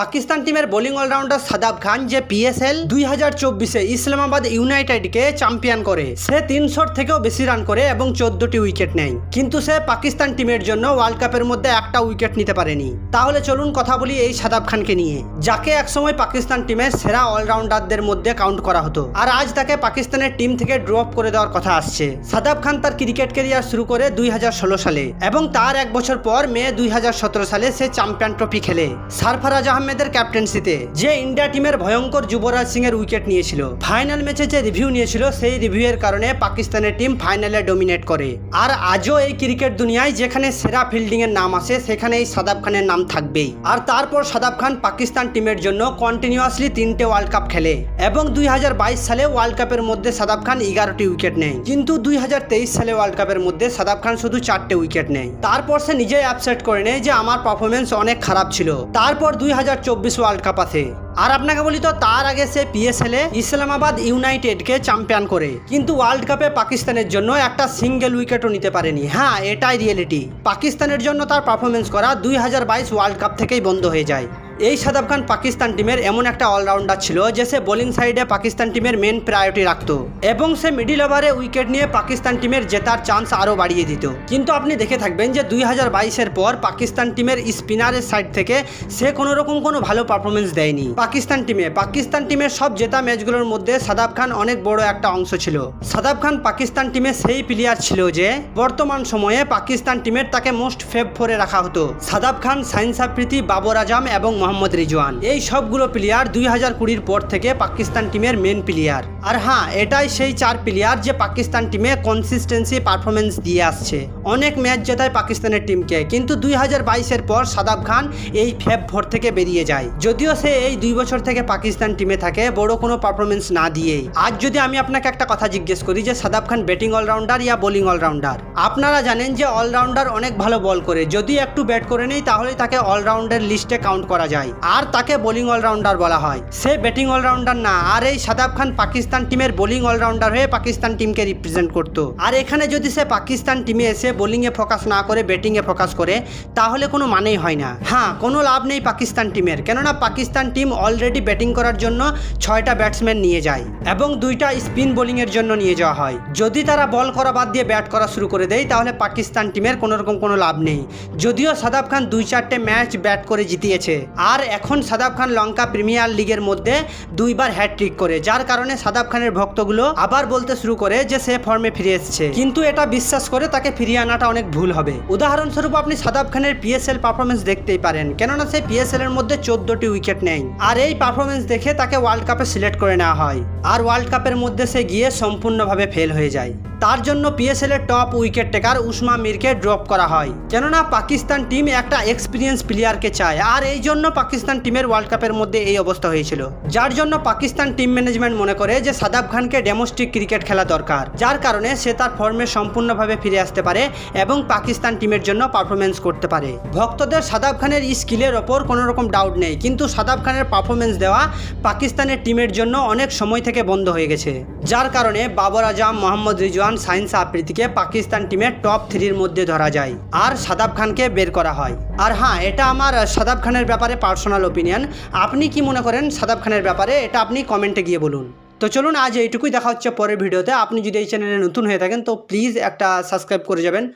পাকিস্তান টিমের bowling allrounder Shadab খান যে PSL দুই হাজার চব্বিশে ইসলামাবাদ ইউনাইটেডকে চ্যাম্পিয়ন করে, সে তিনশোর থেকেও বেশি রান করে এবং চোদ্দটি উইকেট নেয়। কিন্তু সে পাকিস্তান টিমের জন্য ওয়ার্ল্ড কাপের মধ্যে একটা উইকেট নিতে পারেনি। তাহলে চলুন কথা বলি এই সাদাব খানকে নিয়ে, যাকে একসময় পাকিস্তান টিমের সেরা অলরাউন্ডারদের মধ্যে কাউন্ট করা হতো। আর আজ তাকে পাকিস্তানের টিম থেকে ড্রপ করে দেওয়ার কথা আসছে। সাদাব খান তার ক্রিকেট ক্যারিয়ার শুরু করে দুই হাজার ষোলো সালে এবং তার এক বছর পর মে দুই হাজার সতেরো সালে সে চ্যাম্পিয়ন ট্রফি খেলে। সারফারাজ আহমেদের ক্যাপ্টেন্সিতে, যে ইন্ডিয়া টিমের ভয়ঙ্কর যুবরাজ সিং এর উইকেট নিয়েছিল। ফাইনাল ম্যাচে যে রিভিউ নিয়েছিল, সেই রিভিউয়ের কারণে পাকিস্তানের টিম ফাইনালে ডোমিনেট করে। আর আজও এই ক্রিকেট দুনিয়ায় যেখানে সেরা ফিল্ডিং এর নাম আসে সেখানে এই সাদাব খানের নাম থাকবেই। আর তারপর সাদাব খান পাকিস্তান টিমের জন্য কন্টিনিউয়াসলি তিনটে ওয়ার্ল্ড কাপ খেলে এবং দুই হাজার বাইশ সালে ওয়ার্ল্ড কাপের মধ্যে সাদাব খান এগারোটি উইকেট নেয়। কিন্তু দুই হাজার তেইশ সালে ওয়ার্ল্ড কাপের মধ্যে সাদাব খান শুধু চারটে উইকেট নেয়। তারপর সে নিজেই অ্যাপসেট করে নেয় যে আমার পারফরমেন্স অনেক খারাপ ছিল। তারপর দুই হাজার ওয়ার্ল্ড কাপ আছে। আর আপনাকে বলি তো, তার আগে সে পিএসএলে ইসলামাবাদ ইউনাইটেডকে চ্যাম্পিয়ন করে। কিন্তু ওয়ার্ল্ড কাপে পাকিস্তানের জন্য একটা সিঙ্গেল উইকেটও নিতে পারেনি। হ্যাঁ এটাই রিয়েলিটি পাকিস্তানের জন্য তার পারফরমেন্স করা দুই হাজার বাইশ ওয়ার্ল্ড কাপ থেকেই বন্ধ হয়ে যায়। এই সাদাব খান পাকিস্তান টিমের এমন একটা অলরাউন্ডার ছিল যে সে বোলিং সাইডে পাকিস্তান টিমের মেন প্রায়োরিটি রাখত এবং সে মিডিল ওভারে উইকেট নিয়ে পাকিস্তান টিমের জেতার চান্স আরও বাড়িয়ে দিত। কিন্তু আপনি দেখে থাকবেন যে দুই হাজার বাইশের পর পাকিস্তান টিমের স্পিনারের সাইড থেকে সে কোনো রকম কোনো ভালো পারফরমেন্স দেয়নি। পাকিস্তান টিমে, পাকিস্তান টিমের সব জেতা ম্যাচগুলোর মধ্যে সাদাব খান অনেক বড় একটা অংশ ছিল। সাদাব খান পাকিস্তান টিমে সেই প্লেয়ার ছিল যে বর্তমান সময়ে পাকিস্তান টিমের তাকে মোস্ট ফেভ ফোরে রাখা হতো। সাদাব খান সাইন্স আফ্রিদি বাবর আজম এবং মোহাম্মদ রিজওয়ান। এই সবগুলো প্লেয়ার দুই হাজার কুড়ির পর থেকে পাকিস্তান টিমের মেন প্লেয়ার আর হ্যাঁ এটাই সেই চার প্লেয়ার যে পাকিস্তান টিমে কনসিস্টেন্সি পারফরমেন্স দিয়ে আসছে। অনেক ম্যাচ জেতায় পাকিস্তানের টিমকে কিন্তু দুই হাজার বাইশের পর সাদাব খান এই ফেব ভোর থেকে বেরিয়ে যায়। যদিও সে এই দুই বছর থেকে পাকিস্তান টিমে থাকে, বড় কোনো পারফরমেন্স না দিয়েই। আজ যদি আমি আপনাকে একটা কথা জিজ্ঞেস করি যে সাদাব খান ব্যাটিং অলরাউন্ডার ইয়া বোলিং অলরাউন্ডার আপনারা জানেন যে অলরাউন্ডার অনেক ভালো বল করে। যদি একটু ব্যাট করে নেই তাহলে তাকে অলরাউন্ডার লিস্টে কাউন্ট করা যায়। আর তাকে বোলিং অলরাউন্ডার বলা হয়। সে ব্যাটিং অলরাউন্ডার না। আর এই সাদাব খান পাকিস্তান টিমের বোলিং অলরাউন্ডার হয়ে পাকিস্তান টিমকে রিপ্রেজেন্ট করতো। আর এখানে যদি সে পাকিস্তান টিমে এসে বোলিংয়ে ফোকাস না করে ব্যাটিংয়ে ফোকাস করে, তাহলে কোনো মানেই হয় না। হ্যাঁ কোনো লাভ নেই পাকিস্তান টিমের। কেননা পাকিস্তান টিম অলরেডি ব্যাটিং করার জন্য ছয়টা ব্যাটসম্যান নিয়ে যায় এবং দুইটা স্পিন বোলিংয়ের জন্য নিয়ে যাওয়া হয়। যদি তারা বল করা বাদ দিয়ে ব্যাট করা শুরু করে দেয়, তাহলে পাকিস্তান টিমের কোনো রকম কোনো লাভ নেই। যদিও সাদাব খান দুই চারটে ম্যাচ ব্যাট করে জিতিয়েছে। আর এখন সাদাব খান লঙ্কা প্রিমিয়ার লিগের মধ্যে দুইবার হ্যাট্রিক করে, যার কারণে সাদাব খানের ভক্তগুলো আবার বলতে শুরু করে যে সে ফর্মে ফিরে এসছে। কিন্তু এটা বিশ্বাস করে তাকে ফিরিয়ে আনাটা অনেক ভুল হবে। উদাহরণস্বরূপ আপনি সাদাব খানের পিএসএল পারফরমেন্স দেখতেই পারেন, কেননা সে পিএসএল এর মধ্যে চোদ্দটি উইকেট নেয়। আর এই পারফরমেন্স দেখে তাকে ওয়ার্ল্ড কাপে সিলেক্ট করে নেওয়া হয়। আর ওয়ার্ল্ড কাপের মধ্যে সে গিয়ে সম্পূর্ণভাবে ফেল হয়ে যায়। তার জন্য পিএসএল এর টপ উইকেট টেকার উসমা মিরকে ড্রপ করা হয়। কেননা পাকিস্তান টিম একটা এক্সপিরিয়েন্স প্লেয়ারকে চায়, আর এই জন্য পাকিস্তান টিমের ওয়ার্ল্ড কাপের মধ্যে এই অবস্থা হয়েছিল। যার জন্য পাকিস্তান টিম ম্যানেজমেন্ট মনে করে যে সাদাব খানকে ডেমোস্টিক ক্রিকেট খেলা দরকার, যার কারণে সে তার ফর্মে সম্পূর্ণভাবে ফিরে আসতে পারে এবং পাকিস্তান টিমের জন্য পারফরমেন্স করতে পারে। ভক্তদের সাদাব খানের স্কিলের ওপর কোনো রকম ডাউট নেই, কিন্তু সাদাব খানের পারফরমেন্স দেওয়া পাকিস্তানের টিমের জন্য অনেক সময় থেকে বন্ধ হয়ে গেছে। যার কারণে বাবর আজম, মোহাম্মদ রিজওয়ান সাইন্স আফ্রিদিকে পাকিস্তান টিমের টপ থ্রির মধ্যে ধরা যায়। আর সাদাব খানকে বের করা হয়। আর হ্যাঁ এটা আমার সাদাব খানের ব্যাপারে পার্সোনাল ওপিনিয়ন আপনি কি মনে করেন সাদাব খানের ব্যাপারে? এটা আপনি কমেন্টে গিয়ে বলুন। তো চলুন, আজ এইটুকুই দেখা হচ্ছে পরের ভিডিওতে। আপনি যদি এই চ্যানেলে নতুন হয়ে থাকেন, তো প্লিজ একটা সাবস্ক্রাইব করে যাবেন।